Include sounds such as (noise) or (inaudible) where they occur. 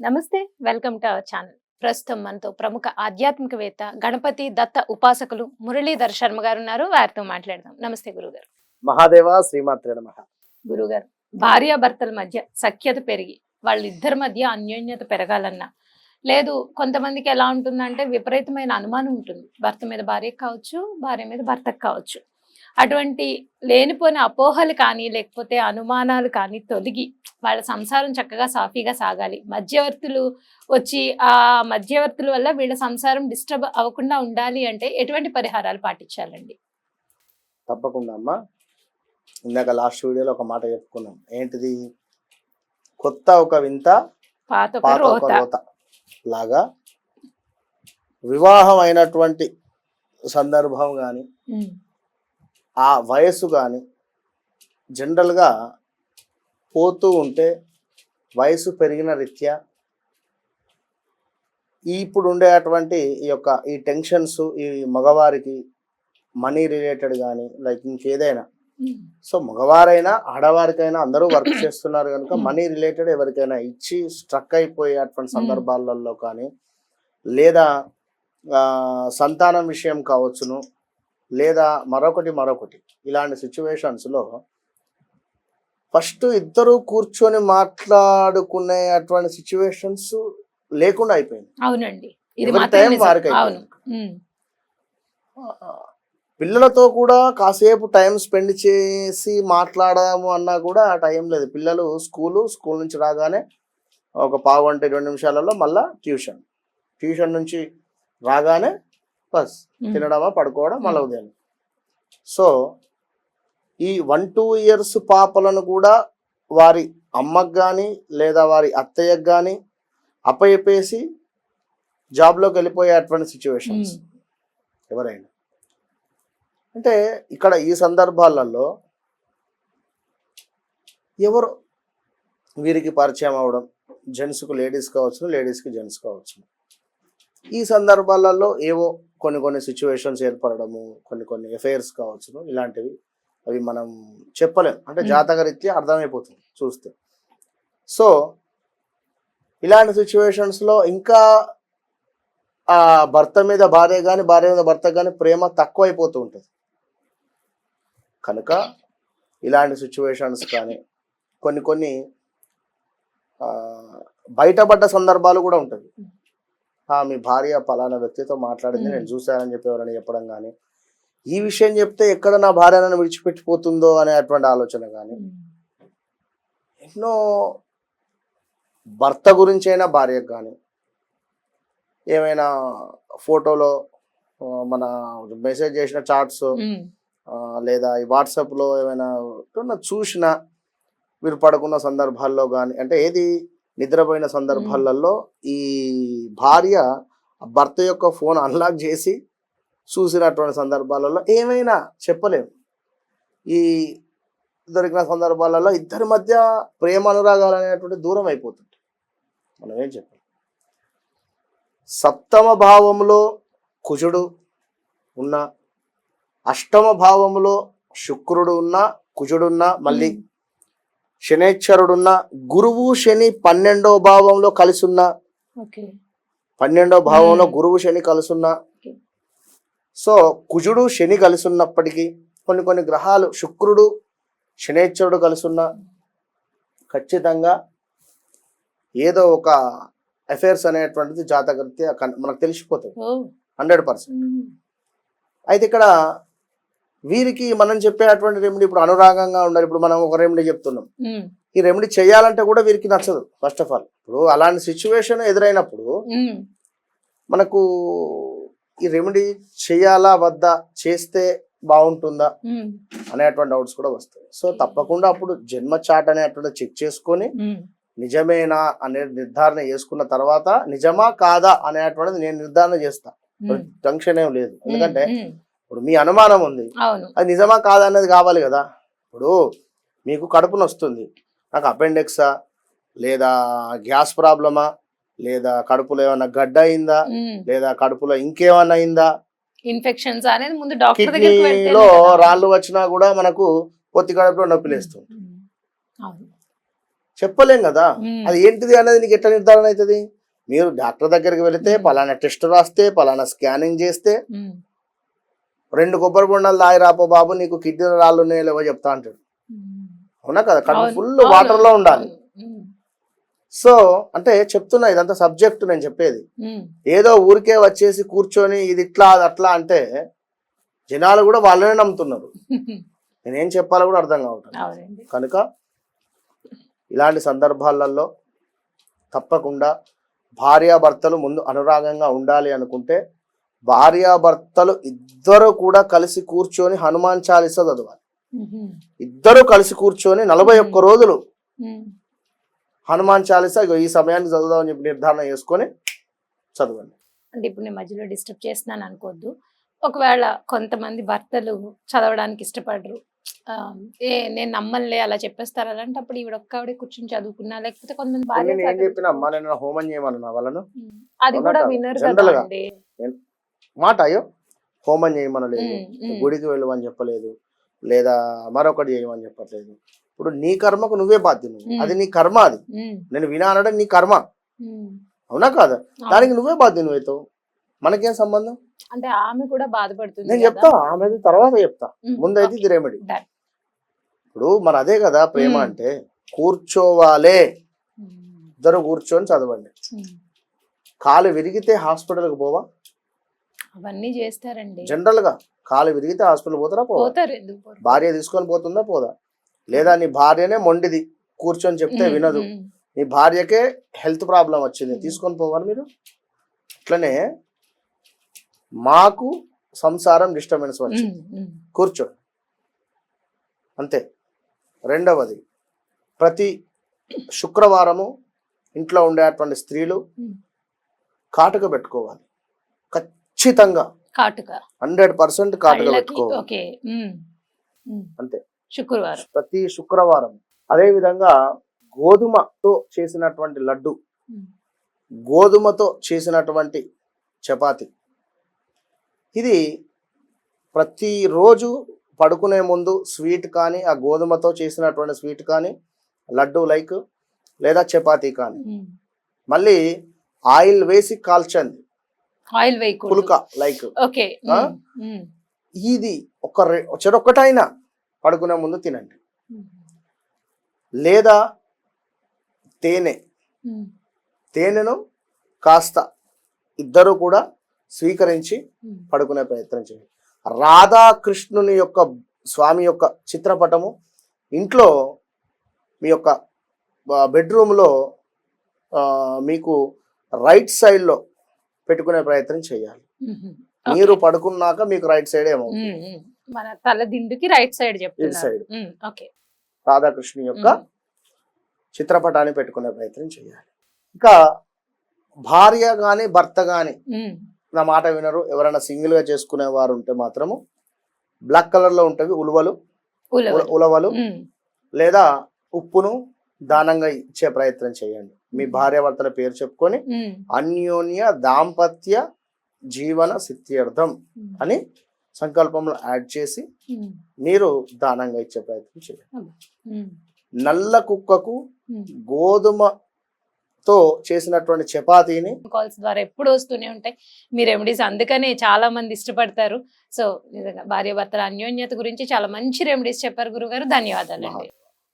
నమస్తే welcome to our channel. ప్రస్తుతం మనతో ప్రముఖ ఆధ్యాత్మికవేత్త గణపతి దత్త ఉపాసకులు మురళీధర్ శర్మ గారు ఉన్నారు. వారితో మాట్లాడదాం. నమస్తే గురుగారు. మహాదేవ శ్రీమాత్రే నమ. గురుగారు భార్యాభర్తల మధ్య సఖ్యత పెరిగి వాళ్ళిద్దరి మధ్య అన్యోన్యత పెరగాలన్నా లేదు కొంతమందికి ఎలా ఉంటుందంటే విపరీతమైన అనుమానం ఉంటుంది. భర్త మీద భార్యకు కావచ్చు భార్య మీద భర్తకు కావచ్చు. అటువంటి లేనిపోయిన అపోహలు కానీ లేకపోతే అనుమానాలు కానీ తొలగి వాళ్ళ సంసారం చక్కగా సాఫీగా సాగాలి. మధ్యవర్తులు వచ్చి ఆ మధ్యవర్తుల వల్ల వీళ్ళ సంసారం డిస్టర్బ్ అవ్వకుండా ఉండాలి అంటే ఎటువంటి పరిహారాలు పాటించాలండి? తప్పకుండా అమ్మా. ఇందాక లాస్ట్ వీడియోలో ఒక మాట చెప్పుకున్నాం. ఏంటిది? కొత్త ఒక వింత పాత ఒక రోత. లాగా వివాహం అయినటువంటి సందర్భం కానీ ఆ వయస్సు కానీ జనరల్గా పోతూ ఉంటే వయసు పెరిగిన రీత్యా ఈ ఇప్పుడు ఉండేటువంటి ఈ యొక్క ఈ టెన్షన్స్ ఈ మగవారికి మనీ రిలేటెడ్ కానీ లైక్ ఇంకేదైనా. సో మగవారైనా ఆడవారికైనా అందరూ వర్క్ చేస్తున్నారు కనుక Hmm. మనీ రిలేటెడ్ ఎవరికైనా ఇచ్చి స్ట్రక్ అయిపోయేటువంటి సందర్భాలలో కానీ లేదా సంతానం విషయం కావచ్చును లేదా మరొకటి మరొకటి. ఇలాంటి సిచ్యువేషన్స్లో ఫస్ట్ ఇద్దరు కూర్చొని మాట్లాడుకునే అటువంటి సిచ్యువేషన్స్ లేకుండా అయిపోయింది. అవునండి. అవును. పిల్లలతో కూడా కాసేపు టైం స్పెండ్ చేసి మాట్లాడదాము అన్నా కూడా టైం లేదు. పిల్లలు స్కూలు స్కూల్ నుంచి రాగానే ఒక పావు గంట ఇరవై నిమిషాలలో మళ్ళా ట్యూషన్ ట్యూషన్ నుంచి రాగానే బస్ తినడమా పడుకోవడం మళ్ళీ ఉదయం. సో ఈ వన్ టూ ఇయర్స్ పాపలను కూడా వారి అమ్మకు కానీ లేదా వారి అత్తయ్యకు కానీ అప్పచెప్పేసి జాబ్లోకి వెళ్ళిపోయేటువంటి సిచ్యువేషన్స్ ఎవరైనా. అంటే ఇక్కడ ఈ సందర్భాలలో ఎవరు వీరికి పరిచయం అవడం జెంట్స్కు లేడీస్ కావచ్చు లేడీస్కి జెంట్స్ కావచ్చు ఈ సందర్భాలలో ఏవో కొన్ని కొన్ని సిచ్యువేషన్స్ ఏర్పడము కొన్ని కొన్ని ఎఫైర్స్ కావచ్చును ఇలాంటివి అవి మనం చెప్పలేం. అంటే Hmm. జాతక రీత్యా అర్థమైపోతుంది చూస్తే. సో ఇలాంటి సిచ్యువేషన్స్లో ఇంకా ఆ భర్త మీద భార్య కానీ భార్య మీద భర్త కానీ ప్రేమ తక్కువ అయిపోతూ ఉంటుంది. కనుక ఇలాంటి సిచ్యువేషన్స్ కానీ కొన్ని కొన్ని బయటపడ్డ సందర్భాలు కూడా ఉంటుంది మీ భార్య పలానా వ్యక్తితో మాట్లాడింది నేను చూశానని చెప్పి ఎవరైనా చెప్పడం కానీ ఈ విషయం చెప్తే ఎక్కడ నా భార్య నన్ను విడిచిపెట్టిపోతుందో అనే అటువంటి ఆలోచన కానీ ఎన్నో భర్త గురించి అయినా భార్యకు కానీ ఏమైనా ఫోటోలో మన మెసేజ్ చేసిన చాట్స్ లేదా ఈ వాట్సాప్లో ఏమైనా చూసినా మీరు పడుకున్న సందర్భాల్లో కానీ అంటే ఏది నిద్రపోయిన సందర్భాలలో ఈ భార్య భర్త యొక్క ఫోన్ అన్లాక్ చేసి చూసినటువంటి సందర్భాలలో ఏమైనా చెప్పలేము ఈ దొరికిన సందర్భాలలో ఇద్దరి మధ్య ప్రేమ అనురాగాలు అనేటువంటి దూరం అయిపోతుంది. మనం ఏం చెప్పాలి. సప్తమ భావంలో కుజుడు ఉన్న అష్టమ భావంలో శుక్రుడు ఉన్న కుజుడున్న మళ్ళీ శనేశ్వరుడున్న గురువు శని పన్నెండో భావంలో కలిసి ఉన్న ఓకే. పన్నెండో భావంలో. గురువు శని కలుసున్న. సో కుజుడు శని కలిసి ఉన్నప్పటికీ కొన్ని కొన్ని గ్రహాలు శుక్రుడు శనేశ్వరుడు కలుసున్న. ఖచ్చితంగా ఏదో ఒక అఫైర్స్ అనేటువంటిది జాతకరీత్యా కన్- మనకు తెలిసిపోతుంది. Hundred percent. అయితే ఇక్కడ వీరికి మనం చెప్పేటువంటి రెమెడీ ఇప్పుడు అనురాగంగా ఉండాలి. ఇప్పుడు మనం ఒక రెమెడీ చెప్తున్నాం. ఈ రెమెడీ చేయాలంటే కూడా వీరికి నచ్చదు ఫస్ట్ ఆఫ్ ఆల్ ఇప్పుడు అలాంటి సిచ్యువేషన్ ఎదురైనప్పుడు మనకు ఈ రెమెడీ చేయాలా వద్దా చేస్తే బాగుంటుందా అనేటువంటి డౌట్స్ కూడా వస్తాయి. సో తప్పకుండా అప్పుడు జన్మ చాట్ అనేటువంటి చెక్ చేసుకొని నిజమేనా అనే నిర్ధారణ చేసుకున్న తర్వాత నిజమా కాదా అనేటువంటిది నేను నిర్ధారణ చేస్తా. ఉమ్, టెన్షన్ ఏం లేదు. ఎందుకంటే ఇప్పుడు మీ అనుమానం ఉంది. అది నిజమా కాదా అనేది కావాలి కదా. ఇప్పుడు మీకు కడుపు నొస్తుంది. నాకు అపెండిక్సా లేదా గ్యాస్ ప్రాబ్లమా? లేదా కడుపులో ఏమైనా గడ్డ అయిందా? లేదా కడుపులో ఇంకేమన్నా అయిందా? ఇన్ఫెక్షన్స్ అనేది ముందు డాక్టర్ దగ్గరికి వెళ్తే కిడ్నీలో రాళ్ళు వచ్చినా కూడా మనకు పొత్తి కడుపులో నొప్పి లేస్తుంది చెప్పలేం కదా. అది ఏంటిది అనేది నీకు ఎట్లా నిర్ధారణ అవుతుంది? మీరు డాక్టర్ దగ్గరికి వెళితే. పలానా టెస్ట్ రాస్తే పలానా స్కానింగ్ చేస్తే రెండు కొబ్బరి బొండాలు దాయి రాపో బాబు నీకు కిడ్నీ రాళ్ళు ఉన్నాయో లేవో చెప్తా అంటాడు. అవునా కదా? కడుపు ఫుల్ వాటర్లో ఉండాలి. సో అంటే చెప్తున్నా ఇదంతా సబ్జెక్ట్ నేను చెప్పేది. ఏదో ఊరికే వచ్చేసి కూర్చొని ఇది ఇట్లా అది అట్లా అంటే జనాలు కూడా వాళ్ళనే నమ్ముతున్నారు. (laughs) నేనేం చెప్పాలో కూడా అర్థం కావట్లేదు. అవునండి. కనుక ఇలాంటి సందర్భాలలో తప్పకుండా భార్యాభర్తలు ముందు అనురాగంగా ఉండాలి అనుకుంటే భార్యాభర్తలు ఇద్దరు కూడా కలిసి కూర్చొని హనుమాన్ చాలీస చదవాలి. ఇద్దరు కలిసి కూర్చొని నలభై ఒక్క రోజులు హనుమాన్ చాలీస ఈ సమయానికి చదువుదామని చెప్పి నిర్ధారణ చేసుకొని చదవండి. అంటే ఇప్పుడు నేను మధ్యలో డిస్టర్బ్ చేస్తున్నాను అనుకోవద్దు. ఒకవేళ కొంతమంది భర్తలు చదవడానికి ఇష్టపడరు ఏ నేను నమ్మలే అలా చెప్పేస్తారు. అలాంటి అప్పుడు ఈవిడ ఒక్కవిడే కూర్చొని చదువుకున్నా లేకపోతే కొంతమంది ఏం చెప్పినా అమ్మా నేను హోమం చేయమన్నా వాళ్ళను అది కూడా? వినరు మాట అయ్యో హోమం చేయమనలేదు గుడికి వెళ్ళమని చెప్పలేదు లేదా మరొకటి చేయమని చెప్పట్లేదు ఇప్పుడు నీ కర్మకు నువ్వే బాధ్యులు మ్మ్. అది నీ కర్మ అది నేను వినా అనడం నీ కర్మ. అవునా కాదా. దానికి నువ్వే బాధ్యులు అవుతావు మనకేం సంబంధం అంటే ఆమె కూడా బాధపడుతుంది నేను. చెప్తా ఆమె తర్వాత చెప్తా ముందైతే. ఇది రెమెడీ. ఇప్పుడు మరి అదే కదా ప్రేమ. అంటే కూర్చోవాలే ఇద్దరు కూర్చొని చదవండి. కాలు విరిగితే హాస్పిటల్కి పోవా అవన్నీ చేస్తారండి. జనరల్గా కాలు విరిగితే హాస్పిటల్ పోతారా? పోతారు ఎందుకు పోరు? భార్య తీసుకొని పోతుందా? పోదా. లేదా నీ భార్యనే మొండిది కూర్చొని చెప్తే ఉమ్, వినదు. ఉమ్, నీ భార్యకే హెల్త్ ప్రాబ్లం వచ్చింది. తీసుకొని పోవాలి మీరు? అట్లనే మాకు సంసారం డిస్టర్బెన్స్ వచ్చింది. ఉమ్, ఉమ్. కూర్చోండి అంతే. రెండవది ప్రతి శుక్రవారము ఇంట్లో ఉండేటువంటి స్త్రీలు. కాటుక పెట్టుకోవాలి. ఖచ్చితంగా. కాటుక. హండ్రెడ్ పర్సెంట్ కాటుక పెట్టుకోవాలి. ఉమ్. అంతే. శుక్రవారం. ప్రతి శుక్రవారం. అదే విధంగా గోధుమతో చేసినటువంటి లడ్డు గోధుమతో చేసినటువంటి చపాతి. ఇది ప్రతిరోజు పడుకునే ముందు స్వీట్ కానీ ఆ గోధుమతో చేసినటువంటి స్వీట్ కానీ లడ్డు లైక్ లేదా చపాతీ కానీ. మళ్ళీ ఆయిల్ వేసి కాల్చండి. ఆయిల్ వేయకూడదు. పుల్క లైక్ ఓకే ఇది ఒక రె- చెరొక్కటైనా పడుకునే ముందు తినండి. లేదా తేనె. తేనెను కాస్త ఇద్దరు కూడా స్వీకరించి. పడుకునే ప్రయత్నం చేయండి. రాధాకృష్ణుని యొక్క స్వామి యొక్క చిత్రపటము ఇంట్లో మీ యొక్క బెడ్రూమ్లో మీకు రైట్ సైడ్లో పెట్టుకునే ప్రయత్నం చేయాలి. మీరు పడుకున్నాక మీకు రైట్ సైడ్ ఏమో ఉమ్, ఉమ్. మన తల దిండుకి రైట్ సైడ్. Um, okay. రాధాకృష్ణుని యొక్క చిత్రపటాన్ని పెట్టుకునే ప్రయత్నం చేయాలి. ఇంకా భార్య కానీ భర్త ఉమ్, నా మాట వినరు. ఎవరైనా సింగిల్గా చేసుకునే వారు ఉంటే మాత్రము బ్లాక్ కలర్లో ఉంటవి ఉలువలు. ఉలవలు. లేదా ఉప్పును దానంగా ఇచ్చే ప్రయత్నం చేయండి. మీ భార్య భర్తల పేరు చెప్పుకొని అన్యోన్య దాంపత్య జీవన సిద్ధ్యర్థం అని సంకల్పంలో యాడ్ చేసి మీరు దానంగా ఇచ్చే ప్రయత్నం ఉమ్, నల్ల కుక్కకు ఉమ్. గోధుమతో చేసినటువంటి చపాతీని కాల్స్ ద్వారా ఎప్పుడు వస్తూనే ఉంటాయి. మీ రెమెడీస్ అందుకనే చాలా మంది ఇష్టపడతారు. సో నిజంగా భార్య భర్తల అన్యోన్యత గురించి చాలా మంచి రెమెడీస్ చెప్పారు గురుగారు. ధన్యవాదాలండి.